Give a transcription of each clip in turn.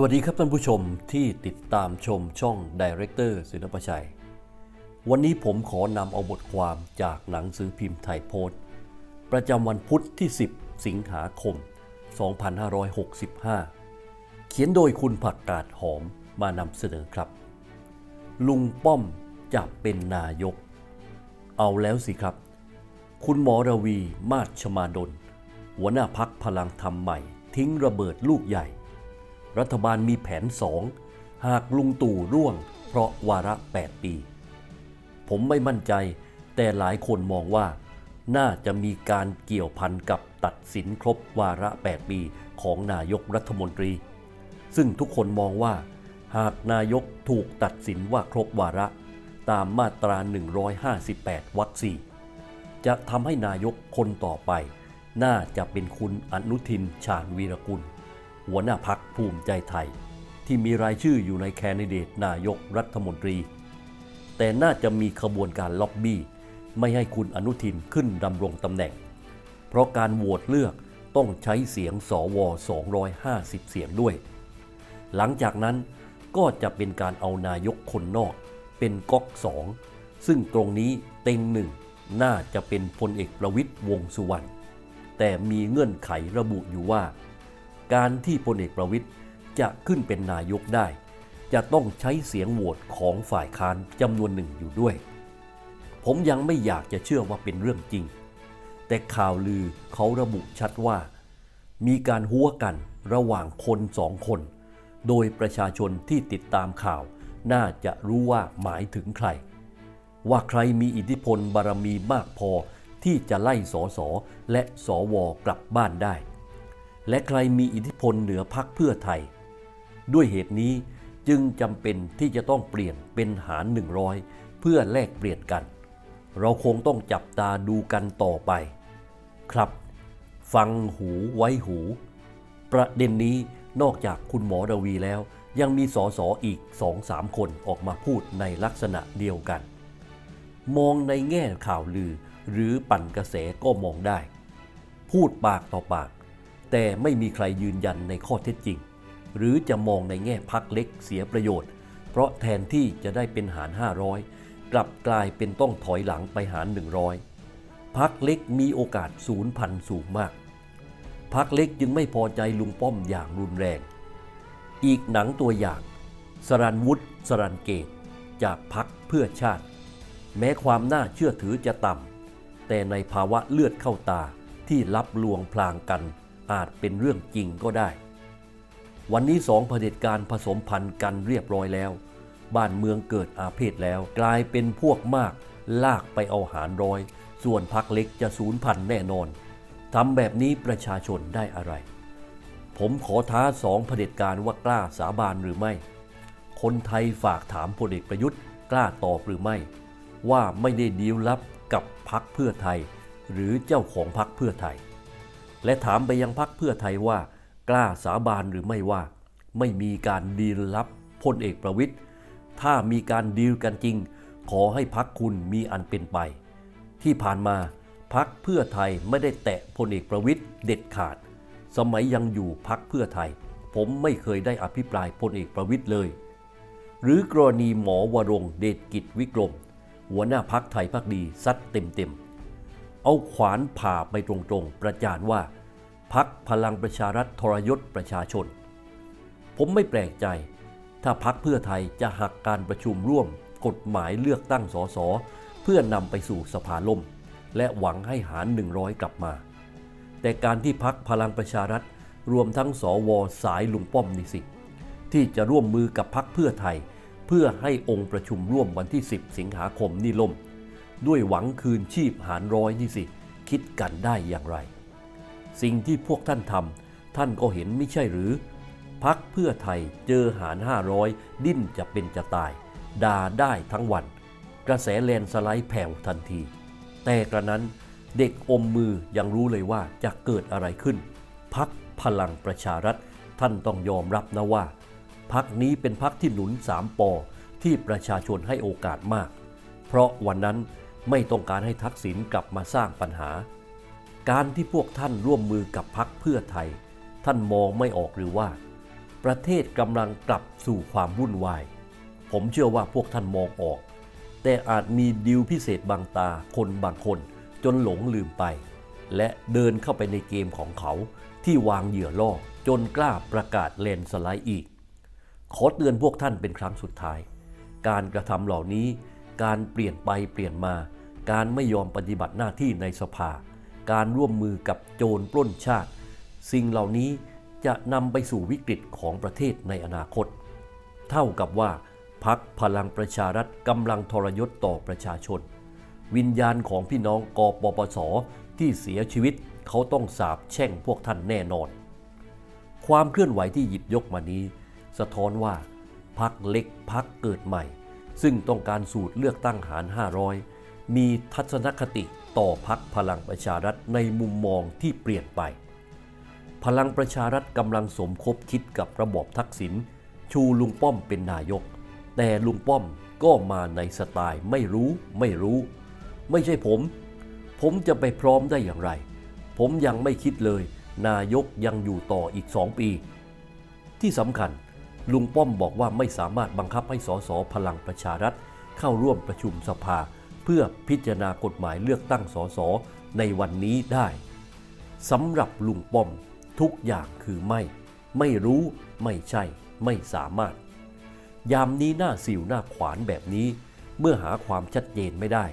สวัสดีครับท่านผู้ชมที่ติดตามชมช่อง Director ศิลปชัย วันนี้ผมขอนำเอาบทความจากหนังสือพิมพ์ไทยโพสต์ ประจำวันพุทธที่ 10 สิงหาคม 2565 เขียนโดยคุณผักกาดหอมมานำเสนอครับ ลุงป้อมจะเป็นนายก เอาแล้วสิครับ คุณหมอระวีมาชมาดล หัวหน้าพักพลังธรรมใหม่ ทิ้งระเบิดลูกใหญ่ รัฐบาลมีแผนสองหากลุงตู่ร่วง เพราะวาระ 8 ปี ผมไม่มั่นใจ แต่หลายคนมองว่า น่าจะมีการเกี่ยวพันกับตัดสินครบวาระ 8 ปีของนายกรัฐมนตรี ซึ่งทุกคนมองว่า หากนายกถูกตัดสินว่าครบวาระ ตามมาตรา 158 วรรคสี่จะทำให้นายกคนต่อไป น่าจะเป็นคุณอนุทินชาญวีรกุล หัวหน้าพักภูมิใจไทย ที่มีรายชื่ออยู่ในแคนดิเดตนายกรัฐมนตรี แต่น่าจะมีขบวนการล็อบบี้ไม่ให้คุณอนุทินขึ้นดำรงตำแหน่ง เพราะการโหวตเลือกต้องใช้เสียงสว250 เสียงด้วย หลังจากนั้นก็จะเป็นการเอานายกคนนอกเป็นก๊อกสองซึ่งตรงนี้เต็งหนึ่งน่าจะเป็นพลเอกประวิตยวงสุวรรณแต่มีเงื่อนไขระบุอยู่ว่า การที่พลเอกประวิตยจะขึ้นเป็นนายกได้ จะต้องใช้เสียงโหวตของฝ่ายค้านจำนวนหนึ่งอยู่ด้วย ผมยังไม่อยากจะเชื่อว่าเป็นเรื่องจริง แต่ข่าวลือเขาระบุชัดว่า มีการหัวกันระหว่างคนสองคน โดยประชาชนที่ติดตามข่าว น่าจะรู้ว่าหมายถึงใคร ว่าใครมีอิทธิพลบารมีมากพอที่จะไล่สอสอและสอวอกลับบ้านได้ และใครมีอิทธิพลเหนือพักเพื่อไทย ด้วยเหตุนี้จึงจำเป็นที่จะต้องเปลี่ยนเป็นหาร 100 เพื่อแลกเปลี่ยนกัน เราคงต้องจับตาดูกันต่อไป ครับ ฟังหูไว้หู ประเด็นนี้นอกจากคุณหมอระวีแล้ว ยังมีสอสออีก2-3คนออกมาพูดในลักษณะเดียวกัน มองในแง่ข่าวลือหรือปั่นกระแสก็มองได้ พูดปากต่อปาก แต่ไม่มีใครยืนยันในข้อเท็จจริง หรือจะมองในแง่พักเล็กเสียประโยชน์ เพราะแทนที่จะได้เป็นหาร 500 กลับกลายเป็นต้องถอยหลังไปหาร 100 พักเล็กมีโอกาสศูนย์พันสูงมากพักเล็กจึงไม่พอใจลุงป้อมอย่างรุนแรง อีกหนังตัวอย่าง สรันวุฒิสรันเกต จากพักเพื่อชาติ แม้ความน่าเชื่อถือจะต่ำแต่ในภาวะเลือดเข้าตาที่รับลวงพลางกัน อาจเป็นเรื่องจริงก็ได้ วันนี้สองเผด็จการผสมพันธุ์กันเรียบร้อยแล้ว บ้านเมืองเกิดอาเพศแล้ว กลายเป็นพวกมากลากไปเอาหารร้อย ส่วนพักเล็กจะสูญพันธุ์แน่นอนทำแบบนี้ประชาชนได้อะไร ผมขอท้าสองเผด็จการว่ากล้าสาบานหรือไม่ คนไทยฝากถามพลเอกประยุทธ์กล้าตอบหรือไม่ ว่าไม่ได้ดีลลับกับพักเพื่อไทย หรือเจ้าของพักเพื่อไทย และถามไปยังพักเพื่อไทยว่ากล้าสาบานหรือไม่ว่า ไม่มีการดีลลับพลเอกประวิทย์ถ้ามีการดีลกันจริง ขอให้พักคุณมีอันเป็นไป ที่ผ่านมาพักเพื่อไทยไม่ได้แตะพลเอกประวิทย์เด็ดขาด สมัยยังอยู่พักเพื่อไทย ผมไม่เคยได้อภิปรายพลเอกประวิทย์เลย หรือกรณีหมอวรงเดชกิจวิกรม หัวหน้าพักไทยพักดีซัดเต็มๆ เอาขวานผ่าไปตรงๆ ประจานว่า พักพลังประชารัฐทรยศประชาชน ผมไม่แปลกใจ ถ้าพักเพื่อไทยจะหักการประชุมร่วม กฎหมายเลือกตั้งสสเพื่อนำไปสู่สภาล่ม และหวังให้หาร 100 กลับมา แต่การที่พักพลังประชารัฐรวมทั้งสวสายลุงป้อมนี่สิ ที่จะร่วมมือกับพักเพื่อไทย เพื่อให้องค์ประชุมร่วมวันที่ 10 สิงหาคมนี่ล่ม ด้วยหวังคืนชีพหารร้อยนี่สิ คิดกันได้อย่างไร สิ่งที่พวกท่านทำท่านก็เห็นไม่ใช่หรือ พักเพื่อไทยเจอหาร500ดิ้นจะเป็นจะตาย ด่าได้ทั้งวัน กระแสแลนสไลด์แผ่วทันที แต่กระนั้นเด็กอมมือยังรู้เลยว่าจะเกิดอะไรขึ้น พักพลังประชารัฐท่านต้องยอมรับนะว่า พักนี้เป็นพักที่หนุนสามปอที่ประชาชนให้โอกาสมาก เพราะวันนั้น ไม่ต้องการให้ทักษิณกลับมาสร้างปัญหา การที่พวกท่านร่วมมือกับพักเพื่อไทย ท่านมองไม่ออกหรือว่า ประเทศกำลังกลับสู่ความวุ่นวาย ผมเชื่อว่าพวกท่านมองออก แต่อาจมีดิวพิเศษบางตาคนบางคนจนหลงลืมไป และเดินเข้าไปในเกมของเขาที่วางเหยื่อล่อจนกล้าประกาศเลนสไลด์อีก ขอเตือนพวกท่านเป็นครั้งสุดท้าย การกระทำเหล่านี้ การเปลี่ยนไปเปลี่ยนมา การไม่ยอมปฏิบัติหน้าที่ในสภา การร่วมมือกับโจรปล้นชาติ สิ่งเหล่านี้จะนำไปสู่วิกฤตของประเทศในอนาคต เท่ากับว่าพักพลังประชารัฐกำลังทรยศต่อประชาชน วิญญาณของพี่น้องกปปสที่เสียชีวิตเขาต้องสาบแช่งพวกท่านแน่นอน ความเคลื่อนไหวที่หยิบยกมานี้ สะท้อนว่าพักเล็กพักเกิดใหม่ ซึ่งต้องการสูตรเลือกตั้งหาร 500 มีทัศนคติต่อพักพลังประชารัฐในมุมมองที่เปลี่ยนไป พลังประชารัฐกำลังสมคบคิดกับระบอบทักษิณชูลุงป้อมเป็นนายก แต่ลุงป้อมก็มาในสไตล์ไม่รู้ไม่รู้ ไม่ใช่ผม ผมจะไปพร้อมได้อย่างไร ผมยังไม่คิดเลย นายกยังอยู่ต่ออีกสองปี ที่สำคัญ ลุงป้อมบอกว่าไม่สามารถบังคับให้สสพลังประชารัฐ เข้าร่วมประชุมสภา เพื่อพิจารณากฎหมายเลือกตั้งสสในวันนี้ได้สำหรับลุงป้อมทุกอย่างคือไม่ ไม่รู้ ไม่ใช่ ไม่สามารถ ยามนี้หน้าสิวหน้าขวานแบบนี้ เมื่อหาความชัดเจนไม่ได้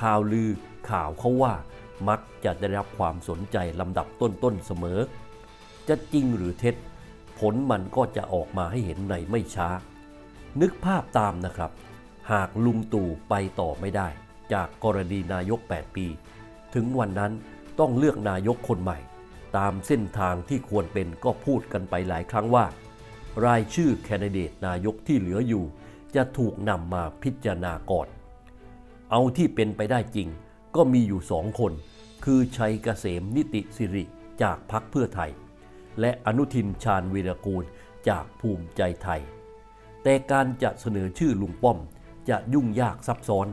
ข่าวลือข่าวเขาว่า มักจะได้รับความสนใจลำดับต้นๆเสมอ จะจริงหรือเท็จ ผลมันก็จะออกมาให้เห็นในไม่ช้า นึกภาพตามนะครับ หากลุงตู่ไปต่อไม่ได้ จากกรณีนายก 8 ปี ถึงวันนั้นต้องเลือกนายกคนใหม่ ตามเส้นทางที่ควรเป็นก็พูดกันไปหลายครั้งว่า รายชื่อแคนดิเดตนายกที่เหลืออยู่ จะถูกนำมาพิจารณาก่อน เอาที่เป็นไปได้จริง ก็มีอยู่สองคน คือชัยเกษมนิติสิริจากพรรคเพื่อไทย และอนุทินชาญวีรกูลจากภูมิใจไทย แต่การจะเสนอชื่อลุงป้อมจะยุ่งยากซับซ้อน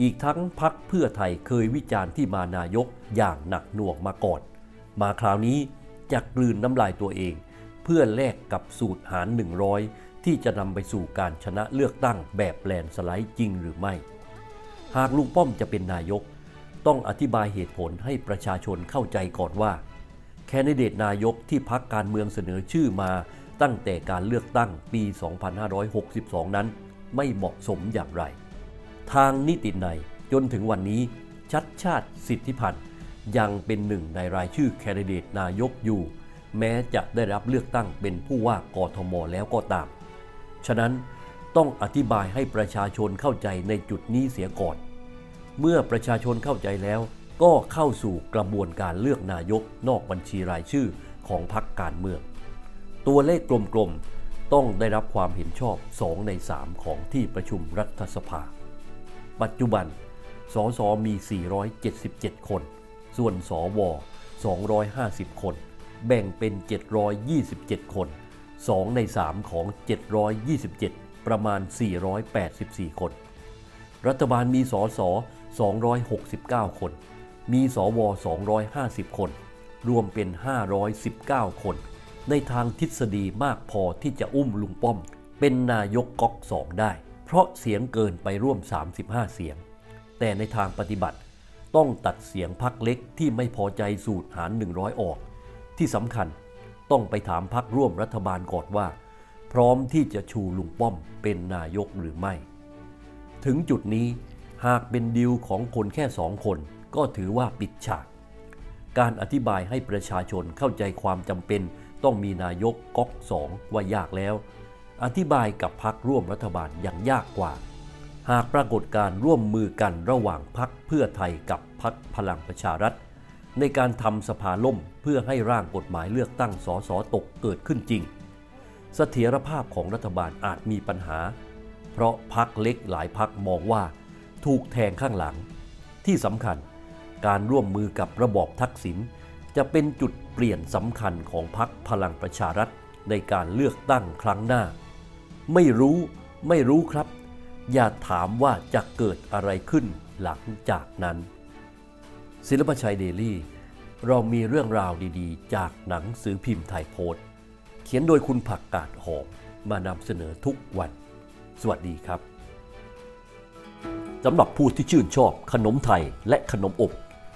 อีกทั้งพักเพื่อไทยเคยวิจารณ์ที่มานายกอย่างหนักหน่วงมาก่อน มาคราวนี้จะกลืนน้ำลายตัวเอง เพื่อแลกกับสูตรหาร 100 ที่จะนำไปสู่การชนะเลือกตั้งแบบแลนสไลด์จริงหรือไม่ หากลุงป้อมจะเป็นนายก ต้องอธิบายเหตุผลให้ประชาชนเข้าใจก่อนว่า แคนดิเดตนายกที่พักการเมืองเสนอชื่อมาตั้งแต่การเลือกตั้งปี 2562 นั้น ไม่เหมาะสมอย่างไร ทางนิติในยจนถึงวันนี้ ชัดชาติสิทธิพันธ์ยังเป็นหนึ่งในรายชื่อแคนดิเดตนายกอยู่ แม้จะได้รับเลือกตั้งเป็นผู้ว่ากทมแล้วก็ตาม ฉะนั้นต้องอธิบายให้ประชาชนเข้าใจในจุดนี้เสียก่อน เมื่อประชาชนเข้าใจแล้ว ก็เข้าสู่กระบวนการเลือกนายกนอกบัญชีรายชื่อของพรรคการเมือง ตัวเลขกลมๆ ต้องได้รับความเห็นชอบ 2 ใน 3 ของที่ประชุมรัฐสภา ปัจจุบัน สสมี 477 คน ส่วนสว 250 คน แบ่งเป็น 727 คน 2 ใน 3 ของ 727 ประมาณ 484 คน รัฐบาลมีสส269 คน มีสว 250 คน รวมเป็น 519 คน ในทางทฤษฎีมากพอที่จะอุ้มลุงป้อม เป็นนายกก๊อกสองได้ เพราะเสียงเกินไปร่วม 35 เสียง แต่ในทางปฏิบัติต้องตัดเสียงพักเล็กที่ไม่พอใจสูตรหาร 100 ออก ที่สำคัญต้องไปถามพักร่วมรัฐบาลก่อนว่า พร้อมที่จะชูลุงป้อมเป็นนายกหรือไม่ ถึงจุดนี้หากเป็นดีลของคนแค่สองคน ก็ถือว่าปิดฉาก การอธิบายให้ประชาชนเข้าใจความจำเป็น ต้องมีนายกก๊อกสองว่ายากแล้ว อธิบายกับพักร่วมรัฐบาลยังยากกว่า หากปรากฏการร่วมมือกันระหว่างพักเพื่อไทยกับพักพลังประชารัฐ ในการทำสภาล่มเพื่อให้ร่างกฎหมายเลือกตั้งสสตกเกิดขึ้นจริงเสถียรภาพของรัฐบาลอาจมีปัญหา เพราะพักเล็กหลายพักมองว่า ถูกแทงข้างหลัง ที่สำคัญ การร่วมมือกับระบอบทักษิณจะเป็นจุดเปลี่ยนสำคัญของพักพลังประชารัฐในการเลือกตั้งครั้งหน้า ไม่รู้ไม่รู้ครับ อย่าถามว่าจะเกิดอะไรขึ้นหลังจากนั้น ศิลปชัยเดลี่ เรามีเรื่องราวดีๆ จากหนังสือพิมพ์ไทยโพสต์เขียนโดยคุณผักกาดหอมมานำเสนอทุกวัน สวัสดีครับสำหรับผู้ที่ชื่นชอบขนมไทยและขนมอบ